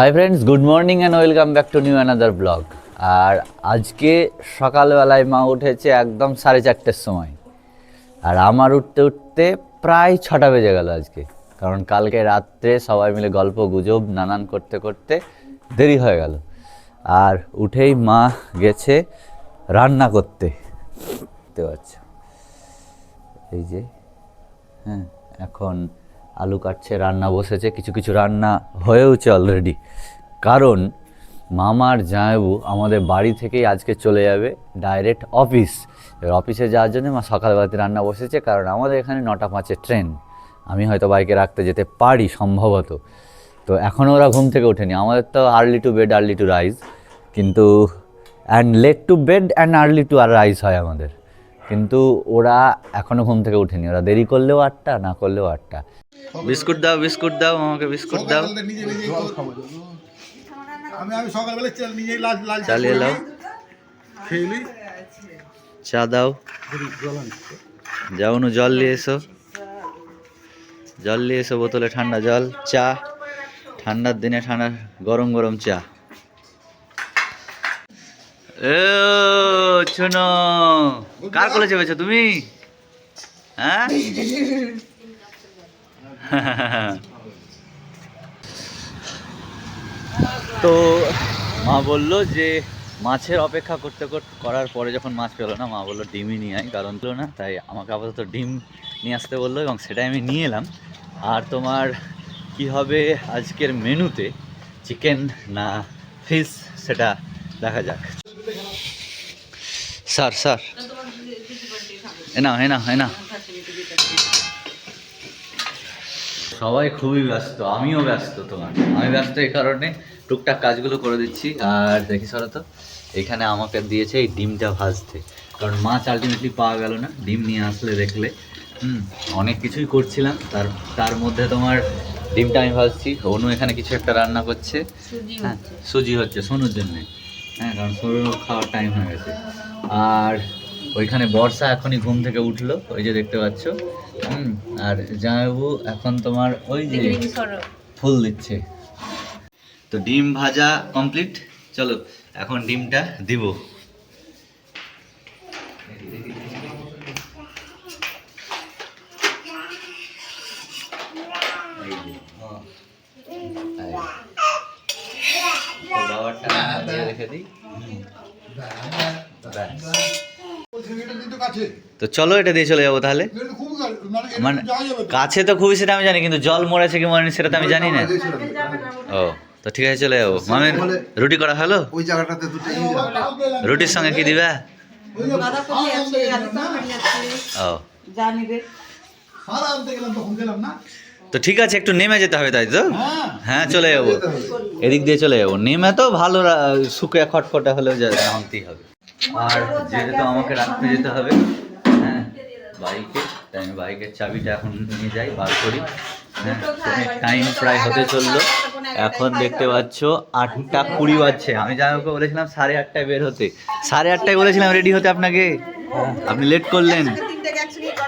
Hi friends good morning and welcome back to new another blog আর আজকে সকালবেলায় মা উঠেছে একদম সাড়ে চারটের সময়। আর আমার উঠতে উঠতে প্রায় ছটা বেজে গেল আজকে। কারণ কালকে রাত্রে সবাই মিলে গল্প গুজব নানান করতে করতে দেরি হয়ে গেল। আর উঠেই মা গেছে রান্না করতে। দেখতে পাচ্ছ। এই যে হ্যাঁ এখন আলু কাটছে, রান্না বসেছে, কিছু কিছু রান্না হয়েওছে অলরেডি কারণ মামার জামাইবু আমাদের বাড়ি থেকেই আজকে চলে যাবে ডাইরেক্ট অফিস এবার অফিসে যাওয়ার জন্য মা সকালবেলাতে রান্না বসেছে, কারণ আমাদের এখানে নটা পাঁচে ট্রেন আমি হয়তো বাইকে রাখতে যেতে পারি সম্ভবত। তো এখনও ওরা ঘুম থেকে ওঠেনি। আমাদের তো early to bed early to rise কিন্তু and late to bed and early to R rise হয় আমাদের। কিন্তু ওরা এখনও ঘুম থেকে উঠেনি ওরা দেরি করলেও আটটা না করলেও আটটা। বিস্কুট দাও বিস্কুট দাও আমাকে বিস্কুট দাও। চালিয়ে দাও চা দাও। যাও জল নিয়ে এসো। জল নিয়ে এসো বোতলে ঠান্ডা জল চা। ঠান্ডার দিনে ঠান্ডা গরম গরম চা। শোনো। কার কোলে চেপেছো তুমি? হ্যাঁ? তো মা বলল যে মাছের অপেক্ষা করতে করতে করার পরে যখন মাছ পেল না মা বলল ডিমই নিয়ে আয় কারণ পেল না তাই আমাকে আপাতত ডিম নিয়ে আসতে বলল এবং সেটাই আমি নিয়ে এলাম। আর তোমার কি হবে আজকের মেনুতে চিকেন না ফিশ সেটা দেখা যাক। Sir sir. এ না এ না এ না সবাই খুবই ব্যস্ত আমিও ব্যস্ত তোমার। আমি ব্যস্ত এই কারণে টুকটাক কাজগুলো করে দিচ্ছি। আর দেখি সরো তো এখানে আমাকে দিয়েছে এই ডিমটা ভাজতে। কারণ মাছ আলটিমেটলি পাওয়া গেল না ডিম নিয়ে আসলে দেখলে। হুম অনেক কিছুই করছিলাম। তার তার মধ্যে তোমার ডিমটা আমি ভাজছি। অনু এখানে কিছু একটা রান্না করছে। হ্যাঁ সুজি হচ্ছে সোনুর জন্যে। হ্যাঁ কারণ সরু খাওয়ার টাইম হয়ে গেছে। আর ওইখানে বর্ষা এখনই ঘুম থেকে উঠল ওই যে দেখতে পাচ্ছ। হুম আর জামাইবাবু এখন তোমার ওই যে ফুল দিচ্ছে। তো ডিম ভাজা কমপ্লিট চলো এখন ডিমটা দিব এই যে, হ্যাঁ। এই। তো বাবারটা দিয়ে রেখে দিই। তো চলো এটা দিয়ে চলে যাব তাহলে। মানে মানে। কাছে তো খুবই সেটা আমি জানি কিন্তু জল মরেছে কি মরেনি সেটা তো আমি জানি না। ও তো ঠিক আছে চলে যাব। মামের রুটি করা হলো? ওই জায়গাটাতে গেলাম। রুটির সঙ্গে কি দিবা? ও। যা তো ঠিক আছে একটু নেমে যেতে হবে তাই তো? হ্যাঁ চলে যাব। এদিক দিয়ে চলে যাব। নেমে তো ভালো শুকিয়ে খটখটে হলেও যা- নামতেই হবে। আর যেহেতু আমাকে রাখতে যেতে হবে। হ্যাঁ বাইকে তাই আমি বাইকের চাবিটা এখন নিয়ে যাই বার করি। হ্যাঁ টাইম প্রায় হতে চলল। এখন দেখতে পাচ্ছ আটটা কুড়ি বাজছে। আমি জামাইকে বলেছিলাম সাড়ে আটটায় বের হতে। সাড়ে আটটায় বলেছিলাম রেডি হতে আপনাকে? আপনি লেট করলেন।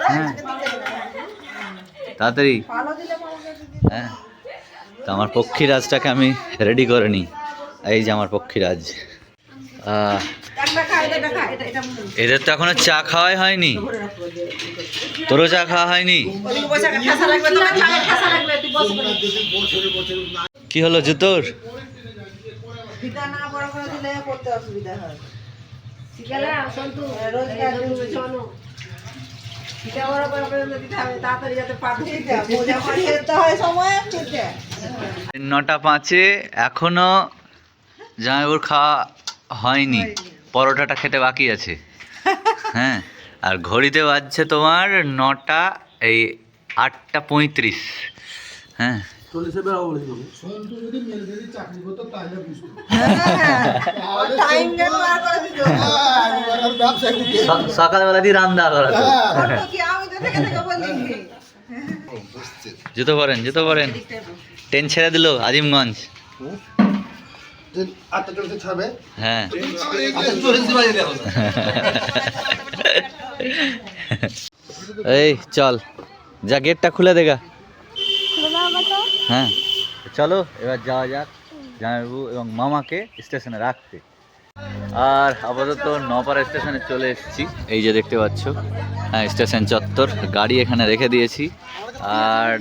হ্যাঁ। তাড়াতাড়ি। হ্যাঁ? তো আমার পক্ষীরাজটাকে আমি রেডি করে নিই। এই যে আমার পক্ষীরাজ। এদের তো এখনও চা খাওয়াই হয়নি। তোরও চা খাওয়া হয়নি? কি হলো জুতোর? অসুবিধা হয় নটা পাঁচে এখনও জামাইবুর খাওয়া হয়নি। পরোটাটা খেতে বাকি আছে। হ্যাঁ আর ঘড়িতে বাজছে তোমার নটা এই আটটা পঁয়ত্রিশ। হ্যাঁ সন্তু যদি মেরে যদি চাকরি করতো তাহলে বুঝতো হ্যাঁ, ব্যবসায় ঢুকে। স- সকালবেলা দিয়ে রান্না করা তো। হ্যাঁ, কি আমি তো থেকে থেকে বলি। জুতো পরেন জুতো পরেন। ট্রেন ছেড়ে দিল আজিমগঞ্জ। হ্যাঁ। চল্লিশ এই চল। যা গেটটা খুলে দেগা হ্যাঁ। চলো, এবার যাওয়া যাক জামাইবাবু এবং মামাকে স্টেশনে রাখতে। আর আপাতত নপাড়া স্টেশনে চলে এসেছি। এই যে দেখতে পাচ্ছ হ্যাঁ স্টেশন চত্বর, গাড়ি এখানে রেখে দিয়েছি। আর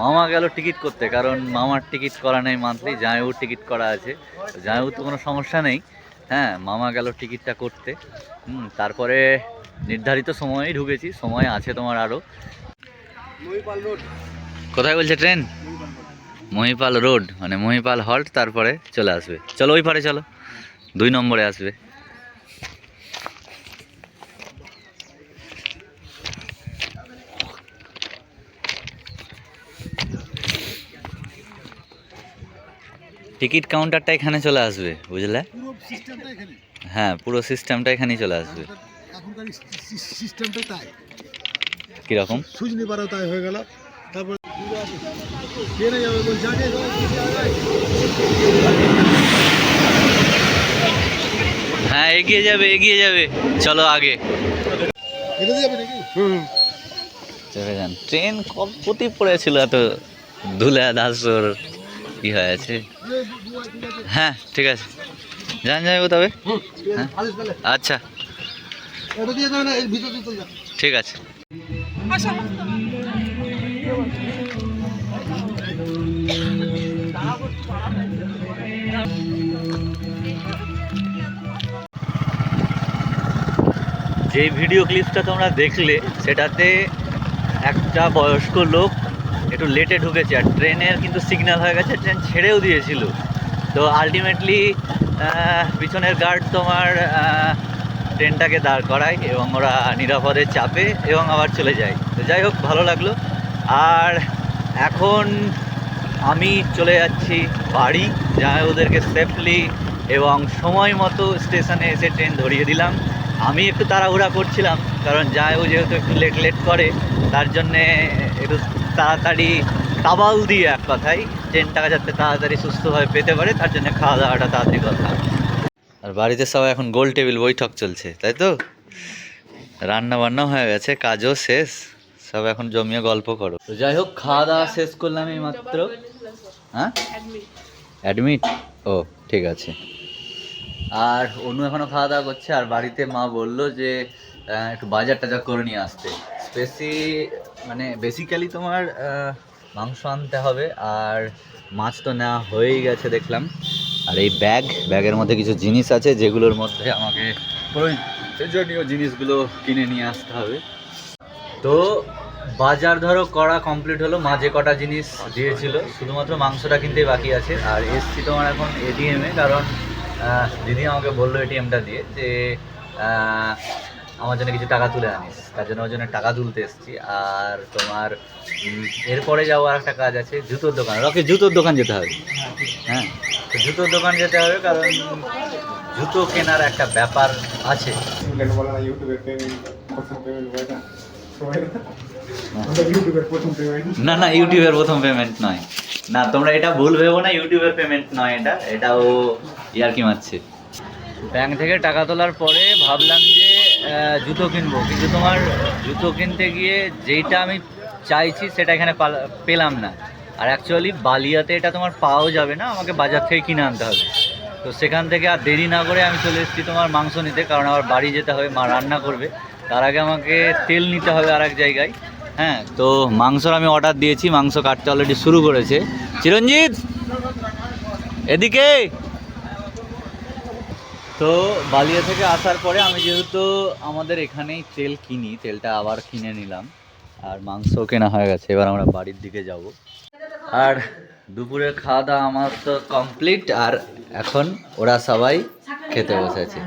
মামা গেল টিকিট করতে, কারণ মামার টিকিট করা নেই মান্থলি, জামাইবাবুর টিকিট করা আছে। জামাইবাবুর তো কোনো সমস্যা নেই। হ্যাঁ মামা গেল টিকিটটা করতে। হুম, তারপরে নির্ধারিত সময়েই ঢুকেছি, সময় আছে তোমার আরও। কোথায় বলছে ট্রেন মহিপাল রোড মানে মহিপাল হল্ট তারপরে চলে আসবে। চলো ওই পারে চলো দুই নম্বরে আসবে। টিকিট কাউন্টারটা এখানে চলে আসবে বুঝলে? হ্যাঁ পুরো সিস্টেমটা এখানেই চলে আসবে। সিস্টেমটা তাই। কীরকম? সুজনি পাড়াও তাই হয়ে গেল। তারপর হ্যাঁ এগিয়ে যাবে এগিয়ে যাবে। চলো আগে। চলে যান। ট্রেন কপতি পড়েছিল এত ধুলে দাসর কি হয়েছে হ্যাঁ ঠিক আছে। যান যাব তবে। হ্যাঁ। আচ্ছা। ঠিক আছে। যে ভিডিও ক্লিপসটা তোমরা দেখলে, সেটাতে একটা বয়স্ক লোক একটু লেটে ঢুকেছে আর ট্রেনের কিন্তু সিগন্যাল হয়ে গেছে ট্রেন ছেড়েও দিয়েছিল। তো আলটিমেটলি পিছনের গার্ড তোমার ট্রেনটাকে দাঁড় করায় এবং ওরা নিরাপদে চাপে এবং আবার চলে যায়। তো যাই হোক, ভালো লাগল। আর এখন আমি চলে যাচ্ছি বাড়ি যাই ওদেরকে সেফলি এবং সময় মতো স্টেশনে এসে ট্রেন ধরিয়ে দিলাম। আমি একটু তাড়াহুড়া করছিলাম কারণ যায়ও যেহেতু একটু লেট লেট করে তার জন্যে একটু তাড়াতাড়ি তাবাল দিয়ে এক কথায় ট্রেনটাকে যাতে তাড়াতাড়ি সুস্থভাবে পেতে পারে তার জন্য খাওয়া দাওয়াটা তাড়াতাড়ি কথা আর বাড়িতে সবাই এখন গোল টেবিল বৈঠক চলছে তাই তো? রান্না বান্নাও হয়ে গেছে কাজও শেষ সব এখন জমিয়ে গল্প করো। তো যাই হোক খাওয়া দাওয়া শেষ করলাম এই মাত্র হ্যাঁ অ্যাডমিট ও ঠিক আছে। আর অনু এখনও খাওয়া দাওয়া করছে, আর বাড়িতে মা বলল যে একটু বাজার টাজার করে নিয়ে আসতে। স্পেসি মানে বেসিক্যালি তোমার মাংস আনতে হবে, আর মাছ তো নেওয়া হয়েই গেছে দেখলাম। আর এই ব্যাগ, ব্যাগের মধ্যে কিছু জিনিস আছে, যেগুলোর মধ্যে আমাকে প্রয়োজনীয় জিনিসগুলো কিনে নিয়ে আসতে হবে। তো বাজার ধরো করা কমপ্লিট হলো মাঝে কটা জিনিস দিয়েছিল, শুধুমাত্র মাংসটা কিনতেই বাকি আছে। আর এসছি তোমার এখন এটিএমে কারণ দিদি আমাকে বলল এটিএমটা দিয়ে যে আমার জন্য কিছু টাকা তুলে আনিস। তার জন্য ওর জন্য টাকা তুলতে এসেছি। আর তোমার এরপরে যাওয়ার আর একটা কাজ আছে জুতোর দোকান। রকি জুতোর দোকান যেতে হবে। হ্যাঁ তো জুতোর দোকান যেতে হবে কারণ জুতো কেনার একটা ব্যাপার আছে। না না? ইউটিউবের প্রথম পেমেন্ট নয়। না তোমরা এটা ভুল ভেবো না ইউটিউবের পেমেন্ট নয় এটা। এটা ও ইয়ার কি মারছে? ব্যাংক থেকে টাকা তোলার পরে ভাবলাম যে জুতো কিনবো। কিন্তু তোমার জুতো কিনতে গিয়ে যেইটা আমি চাইছি সেটা এখানে পালা- পেলাম না। আর অ্যাকচুয়ালি বালিয়াতে এটা তোমার পাওয়াও যাবে না, আমাকে বাজার থেকে কিনে আনতে হবে। তো সেখান থেকে আর দেরি না করে আমি চলে এসেছি তোমার মাংস নিতে, কারণ আমার বাড়ি যেতে হবে, মা রান্না করবে। তার আগে আমাকে তেল নিতে হবে আর এক জায়গায় হ্যাঁ? তো মাংসর আমি অর্ডার দিয়েছি, মাংস কাটতে অলরেডি শুরু করেছে। চিরঞ্জিত! এদিকে! তো বালিয়া থেকে আসার পরে আমি যেহেতু আমাদের এখানেই তেল কিনি, তেলটা আবার কিনে নিলাম। আর মাংস কেনা হয়ে গেছে, এবার আমরা বাড়ির দিকে যাব। আর দুপুরে খাওয়া দাওয়া আমার তো কমপ্লিট, আর এখন ওরা সবাই খেতে বসেছে।